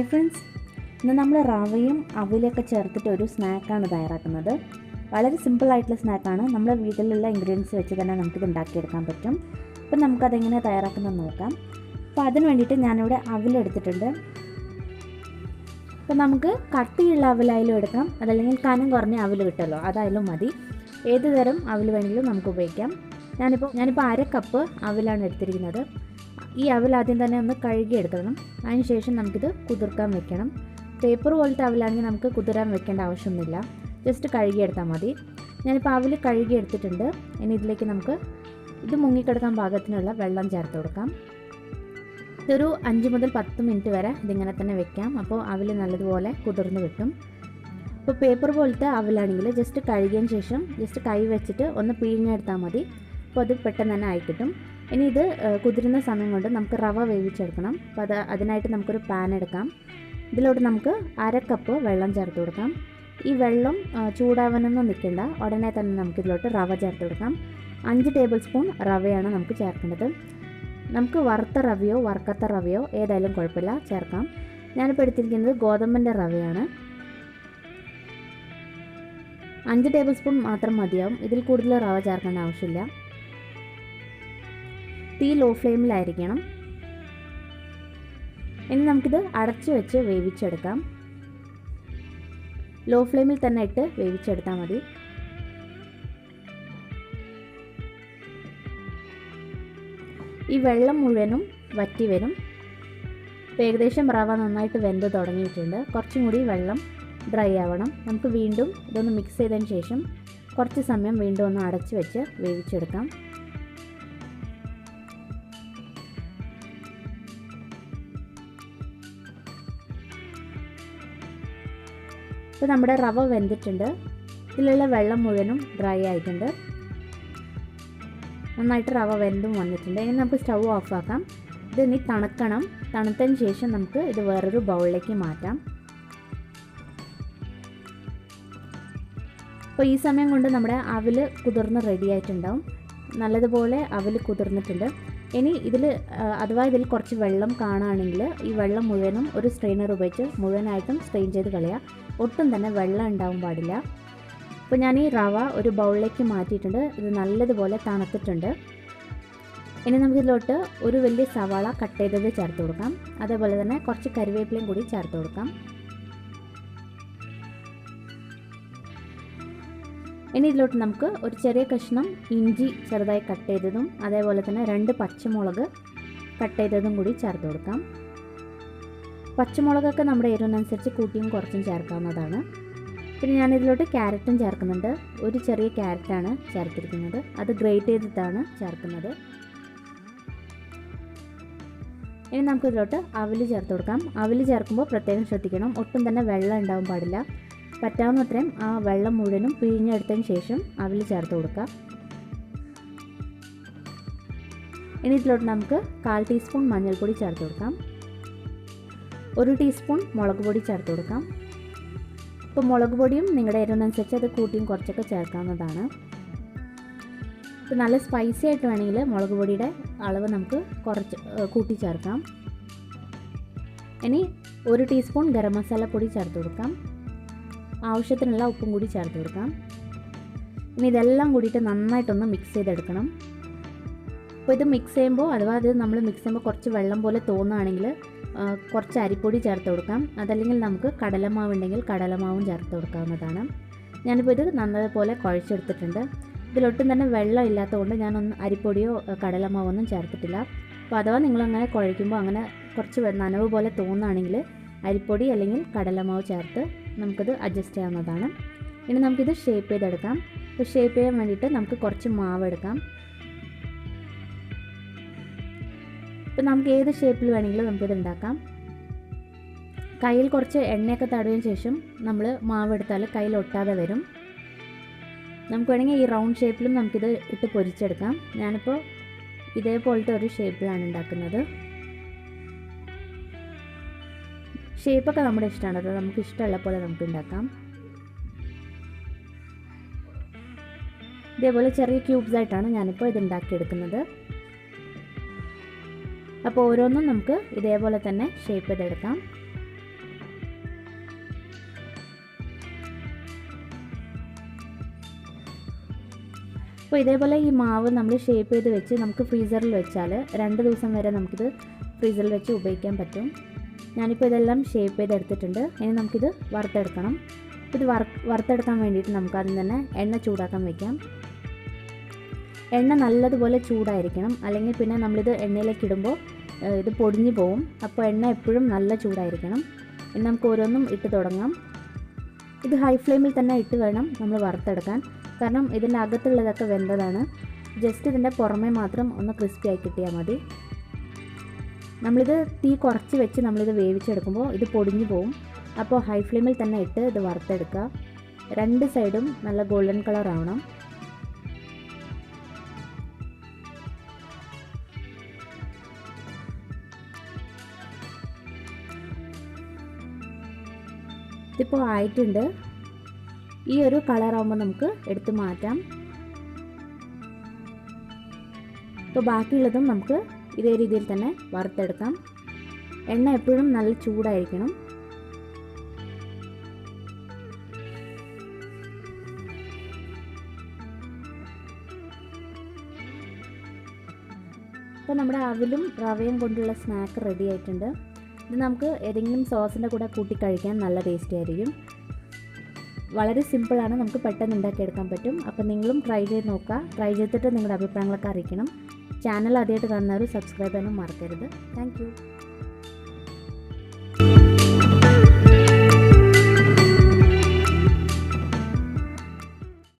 ഇന്ന് നമ്മൾ റവയും അവിലൊക്കെ ചേർത്തിട്ട് ഒരു സ്നാക്കാണ് തയ്യാറാക്കുന്നത്. വളരെ സിമ്പിളായിട്ടുള്ള സ്നാക്കാണ്. നമ്മുടെ വീട്ടിലുള്ള ഇൻഗ്രീഡിയൻസ് വെച്ച് തന്നെ നമുക്കിത് ഉണ്ടാക്കിയെടുക്കാൻ പറ്റും. അപ്പം നമുക്കതെങ്ങനെ തയ്യാറാക്കുന്നത് നോക്കാം. അപ്പോൾ അതിന് വേണ്ടിയിട്ട് ഞാനിവിടെ അവിലെടുത്തിട്ടുണ്ട് അപ്പോൾ നമുക്ക് കട്ടിയുള്ള അവിലായാലും എടുക്കാം. അതല്ലെങ്കിൽ കനം കുറഞ്ഞ അവിൽ കിട്ടുമല്ലോ അതായാലും മതി. ഏത് തരം അവിൽ വേണമെങ്കിലും നമുക്ക് ഉപയോഗിക്കാം. ഞാനിപ്പോൾ ഞാനിപ്പോൾ അര കപ്പ് അവിലാണ് എടുത്തിരിക്കുന്നത്. ഈ അവൽ ആദ്യം തന്നെ ഒന്ന് കഴുകി എടുക്കണം അതിന് ശേഷം നമുക്കിത് കുതിർക്കാൻ വെക്കണം. പേപ്പർ പോലത്തെ അവലാണെങ്കിൽ നമുക്ക് കുതിരാൻ വെക്കേണ്ട ആവശ്യമൊന്നുമില്ല. ജസ്റ്റ് കഴുകിയെടുത്താൽ മതി. ഞാനിപ്പോൾ അവൽ കഴുകി എടുത്തിട്ടുണ്ട് ഇനി ഇതിലേക്ക് നമുക്ക് ഇത് മുങ്ങിക്കിടക്കാൻ പാകത്തിനുള്ള വെള്ളം ചേർത്ത് കൊടുക്കാം. ഇതൊരു അഞ്ച് മുതൽ പത്ത് മിനിറ്റ് വരെ ഇതിങ്ങനെ തന്നെ വെക്കാം. അപ്പോൾ അവൽ നല്ലതുപോലെ കുതിർന്ന് കിട്ടും. ഇപ്പോൾ പേപ്പർ പോലത്തെ അവലാണെങ്കിൽ ജസ്റ്റ് കഴുകിയതിന് ശേഷം ജസ്റ്റ് കൈ വെച്ചിട്ട് ഒന്ന് പിഴിഞ്ഞെടുത്താൽ മതി. അപ്പോൾ അത് പെട്ടെന്ന് തന്നെ ആയി കിട്ടും. ഇനി ഇത് കുതിരുന്ന സമയം കൊണ്ട് നമുക്ക് റവ വേവിച്ചെടുക്കണം. അപ്പോൾ അത് അതിനായിട്ട് നമുക്കൊരു പാൻ എടുക്കാം. ഇതിലോട്ട് നമുക്ക് അര കപ്പ് വെള്ളം ചേർത്ത് കൊടുക്കാം. ഈ വെള്ളം ചൂടാവാനൊന്നും നിൽക്കേണ്ട. ഉടനെ തന്നെ നമുക്കിതിലോട്ട് റവ ചേർത്ത് കൊടുക്കാം. അഞ്ച് ടേബിൾ സ്പൂൺ റവയാണ് നമുക്ക് ചേർക്കേണ്ടത്. നമുക്ക് വറുത്ത റവയോ വറുക്കാത്ത റവയോ ഏതായാലും കുഴപ്പമില്ല ചേർക്കാം. ഞാനിപ്പോൾ എടുത്തിരിക്കുന്നത് ഗോതമ്പിന്റെ റവയാണ്. അഞ്ച് ടേബിൾ സ്പൂൺ മാത്രം മതിയാവും. ഇതിൽ കൂടുതൽ റവ ചേർക്കേണ്ട ആവശ്യമില്ല. തീ ലോ ഫ്ലെയിമിലായിരിക്കണം ഇനി നമുക്കിത് അടച്ചു വെച്ച് വേവിച്ചെടുക്കാം. ലോ ഫ്ലെയിമിൽ തന്നെ ഇട്ട് വേവിച്ചെടുത്താൽ മതി. ഈ വെള്ളം മുഴുവനും വറ്റി വരും. ഏകദേശം റവ നന്നായിട്ട് വെന്ത് തുടങ്ങിയിട്ടുണ്ട്. കുറച്ചും കൂടി വെള്ളം ഡ്രൈ ആവണം. നമുക്ക് വീണ്ടും ഇതൊന്ന് മിക്സ് ചെയ്തതിന് ശേഷം കുറച്ച് സമയം വീണ്ടും ഒന്ന് അടച്ച് വെച്ച് വേവിച്ചെടുക്കാം. ഇപ്പോൾ നമ്മുടെ റവ വെന്തിട്ടുണ്ട്. ഇതിലുള്ള വെള്ളം മുഴുവനും ഡ്രൈ ആയിട്ടുണ്ട്. നന്നായിട്ട് റവ വെന്തും വന്നിട്ടുണ്ട്. ഇനി നമുക്ക് സ്റ്റൗ ഓഫ് ആക്കാം. ഇത് ഇനി തണുക്കണം. തണുത്തതിന് ശേഷം നമുക്ക് ഇത് വേറൊരു ബൗളിലേക്ക് മാറ്റാം. അപ്പോൾ ഈ സമയം കൊണ്ട് നമ്മുടെ അവിൽ കുതിർന്ന് റെഡി ആയിട്ടുണ്ടാവും. നല്ലതുപോലെ അവിൽ കുതിർന്നിട്ടുണ്ട്. ഇനി ഇതിൽ അഥവാ ഇതിൽ കുറച്ച് വെള്ളം കാണുകയാണെങ്കിൽ ഈ വെള്ളം മുഴുവനും ഒരു സ്ട്രെയിനർ ഉപയോഗിച്ച് മുഴുവനായിട്ടും സ്ട്രെയിൻ ചെയ്ത് കളയുക. ഒട്ടും തന്നെ വെള്ളം ഉണ്ടാവാൻ പാടില്ല. അപ്പോൾ ഞാൻ ഈ റവ ഒരു ബൗളിലേക്ക് മാറ്റിയിട്ടുണ്ട്. ഇത് നല്ലതുപോലെ തണുത്തിട്ടുണ്ട്. ഇനി നമുക്കിതിലോട്ട് ഒരു വലിയ സവാള കട്ട് ചെയ്തത് ചേർത്ത് കൊടുക്കാം. അതേപോലെ തന്നെ കുറച്ച് കരിവേപ്പിലയും കൂടി ചേർത്ത് കൊടുക്കാം. ഇനി ഇതിലോട്ട് നമുക്ക് ഒരു ചെറിയ കഷ്ണം ഇഞ്ചി ചെറുതായി കട്ട് ചെയ്തതും അതേപോലെ തന്നെ രണ്ട് പച്ചമുളക് കട്ട് ചെയ്തതും കൂടി ചേർത്ത് കൊടുക്കാം. പച്ചമുളകൊക്കെ നമ്മുടെ എരിവിനനുസരിച്ച് കൂട്ടിയും കുറച്ചും ചേർക്കാവുന്നതാണ്. പിന്നെ ഞാൻ ഇതിലോട്ട് ക്യാരറ്റും ചേർക്കുന്നുണ്ട്. ഒരു ചെറിയ ക്യാരറ്റാണ് ചേർത്തിരിക്കുന്നത്. അത് ഗ്രേറ്റ് ചെയ്തിട്ടാണ് ചേർക്കുന്നത്. ഇനി നമുക്ക് ഇതിലോട്ട് അവൽ ചേർത്ത് കൊടുക്കാം. അവൽ ചേർക്കുമ്പോൾ പ്രത്യേകം ശ്രദ്ധിക്കണം. ഒട്ടും തന്നെ വെള്ളം ഉണ്ടാവാൻ പാടില്ല. പറ്റാവുന്നത്രയും ആ വെള്ളം മുഴുവനും പിഴിഞ്ഞെടുത്തതിന് ശേഷം അവിൽ ചേർത്ത് കൊടുക്കുക. ഇനി ഇതിലോട്ട് നമുക്ക് കാൽ ടീസ്പൂൺ മഞ്ഞൾപ്പൊടി ചേർത്ത് കൊടുക്കാം. ഒരു ടീസ്പൂൺ മുളക് പൊടി ചേർത്ത് കൊടുക്കാം. ഇപ്പോൾ മുളക് പൊടിയും നിങ്ങളുടെ എരിവിനനുസരിച്ച് അത് കൂട്ടിയും കുറച്ചൊക്കെ ചേർക്കാവുന്നതാണ്. ഇപ്പോൾ നല്ല സ്പൈസി ആയിട്ട് വേണമെങ്കിൽ മുളക് പൊടിയുടെ അളവ് നമുക്ക് കുറച്ച് കൂട്ടി ചേർക്കാം. ഇനി ഒരു ടീസ്പൂൺ ഗരം മസാല പൊടി ചേർത്ത് കൊടുക്കാം. ആവശ്യത്തിനുള്ള ഉപ്പും കൂടി ചേർത്ത് കൊടുക്കാം. ഇനി ഇതെല്ലാം കൂടിയിട്ട് നന്നായിട്ടൊന്ന് മിക്സ് ചെയ്തെടുക്കണം. അപ്പോൾ ഇത് മിക്സ് ചെയ്യുമ്പോൾ അഥവാ ഇത് നമ്മൾ മിക്സ് ചെയ്യുമ്പോൾ കുറച്ച് വെള്ളം പോലെ തോന്നുകയാണെങ്കിൽ കുറച്ച് അരിപ്പൊടി ചേർത്ത് കൊടുക്കാം. അതല്ലെങ്കിൽ നമുക്ക് കടലമാവ് ഉണ്ടെങ്കിൽ കടലമാവും ചേർത്ത് കൊടുക്കാവുന്നതാണ്. ഞാനിപ്പോൾ ഇത് നന്നതുപോലെ കുഴച്ചെടുത്തിട്ടുണ്ട്. ഇതിലൊട്ടും തന്നെ വെള്ളം ഇല്ലാത്തതുകൊണ്ട് ഞാനൊന്നും അരിപ്പൊടിയോ കടലമാവോ ഒന്നും ചേർത്തിട്ടില്ല. അപ്പോൾ അഥവാ നിങ്ങളങ്ങനെ കുഴയ്ക്കുമ്പോൾ അങ്ങനെ കുറച്ച് നനവ് പോലെ തോന്നുകയാണെങ്കിൽ അരിപ്പൊടി അല്ലെങ്കിൽ കടലമാവ് ചേർത്ത് നമുക്കിത് അഡ്ജസ്റ്റ് ചെയ്യാവുന്നതാണ്. ഇനി നമുക്കിത് ഷേപ്പ് ചെയ്തെടുക്കാം. അപ്പോൾ ഷേപ്പ് ചെയ്യാൻ വേണ്ടിയിട്ട് നമുക്ക് കുറച്ച് മാവ് എടുക്കാം. ഇപ്പം നമുക്ക് ഏത് ഷേപ്പിൽ വേണമെങ്കിലും നമുക്കിത് ഉണ്ടാക്കാം. കയ്യിൽ കുറച്ച് എണ്ണയൊക്കെ തടവിന് ശേഷം നമ്മൾ മാവ് എടുത്താൽ കയ്യിൽ ഒട്ടാതെ വരും. നമുക്ക് വേണമെങ്കിൽ ഈ റൗണ്ട് ഷേപ്പിലും നമുക്കിത് ഇട്ട് പൊരിച്ചെടുക്കാം. ഞാനിപ്പോൾ ഇതേപോലത്തെ ഒരു ഷേപ്പിലാണ് ഉണ്ടാക്കുന്നത്. ഷേപ്പൊക്കെ നമ്മുടെ ഇഷ്ടമാണ്. അത് നമുക്ക് ഇഷ്ടമുള്ള പോലെ നമുക്ക് ഉണ്ടാക്കാം. ഇതേപോലെ ചെറിയ ക്യൂബ്സ് ആയിട്ടാണ് ഞാനിപ്പോൾ ഇത് ഉണ്ടാക്കിയെടുക്കുന്നത്. അപ്പോൾ ഓരോന്നും നമുക്ക് ഇതേപോലെ തന്നെ ഷേപ്പ് ചെയ്തെടുക്കാം. അപ്പോൾ ഇതേപോലെ ഈ മാവ് നമ്മൾ ഷേപ്പ് ചെയ്ത് വെച്ച് നമുക്ക് ഫ്രീസറിൽ വെച്ചാൽ രണ്ട് ദിവസം വരെ നമുക്കിത് ഫ്രീസറിൽ വെച്ച് ഉപയോഗിക്കാൻ പറ്റും. ഞാനിപ്പോൾ ഇതെല്ലാം ഷേപ്പ് ചെയ്ത് എടുത്തിട്ടുണ്ട്. ഇനി നമുക്കിത് വറുത്തെടുക്കണം. ഇത് വറ വറുത്തെടുക്കാൻ വേണ്ടിയിട്ട് നമുക്ക് ആദ്യം തന്നെ എണ്ണ ചൂടാക്കാൻ വയ്ക്കാം എണ്ണ നല്ലതുപോലെ ചൂടായിരിക്കണം. അല്ലെങ്കിൽ പിന്നെ നമ്മളിത് എണ്ണയിലേക്ക് ഇടുമ്പോൾ ഇത് പൊടിഞ്ഞു പോവും. അപ്പോൾ എണ്ണ എപ്പോഴും നല്ല ചൂടായിരിക്കണം. ഇനി നമുക്ക് ഓരോന്നും ഇട്ട് തുടങ്ങാം. ഇത് ഹൈ ഫ്ലെയിമിൽ തന്നെ ഇട്ട് വേണം നമ്മൾ വറുത്തെടുക്കാൻ. കാരണം ഇതിന്റെ അകത്തുള്ളതൊക്കെ വെന്തതാണ്. ജസ്റ്റ് ഇതിന്റെ പുറമേ മാത്രം ഒന്ന് ക്രിസ്പി ആയി കിട്ടിയാൽ മതി. നമ്മളിത് തീ കുറച്ച് വെച്ച് നമ്മളിത് വേവിച്ചെടുക്കുമ്പോൾ ഇത് പൊടിഞ്ഞു പോവും. അപ്പോൾ ഹൈ ഫ്ലെയിമിൽ തന്നെ ഇട്ട് ഇത് വറുത്തെടുക്കുക. രണ്ട് സൈഡും നല്ല ഗോൾഡൻ കളർ ആവണം. ഇതിപ്പോൾ ആയിട്ടുണ്ട്. ഈ ഒരു കളറാകുമ്പോൾ നമുക്ക് എടുത്ത് മാറ്റാം. ഇപ്പോൾ ബാക്കിയുള്ളതും നമുക്ക് ഇതേ രീതിയിൽ തന്നെ വറുത്തെടുക്കാം. എണ്ണ എപ്പോഴും നല്ല ചൂടായിരിക്കണം. അപ്പോൾ നമ്മുടെ അവിലും റവയും കൊണ്ടുള്ള സ്നാക്ക് റെഡി ആയിട്ടുണ്ട്. ഇത് നമുക്ക് ഏതെങ്കിലും സോസിന്റെ കൂടെ കൂട്ടി കഴിക്കാൻ നല്ല ടേസ്റ്റി ആയിരിക്കും. വളരെ സിമ്പിളാണ്. നമുക്ക് പെട്ടെന്ന് ഉണ്ടാക്കിയെടുക്കാൻ പറ്റും. അപ്പോൾ നിങ്ങളും ട്രൈ ചെയ്ത് നോക്കുക. ട്രൈ ചെയ്തിട്ട് നിങ്ങളുടെ അഭിപ്രായങ്ങളൊക്കെ അറിയിക്കണം. ചാനൽ ആദ്യമായിട്ട് കാണുന്നവർ സബ്സ്ക്രൈബ് ചെയ്യാനും മറക്കരുത്. താങ്ക്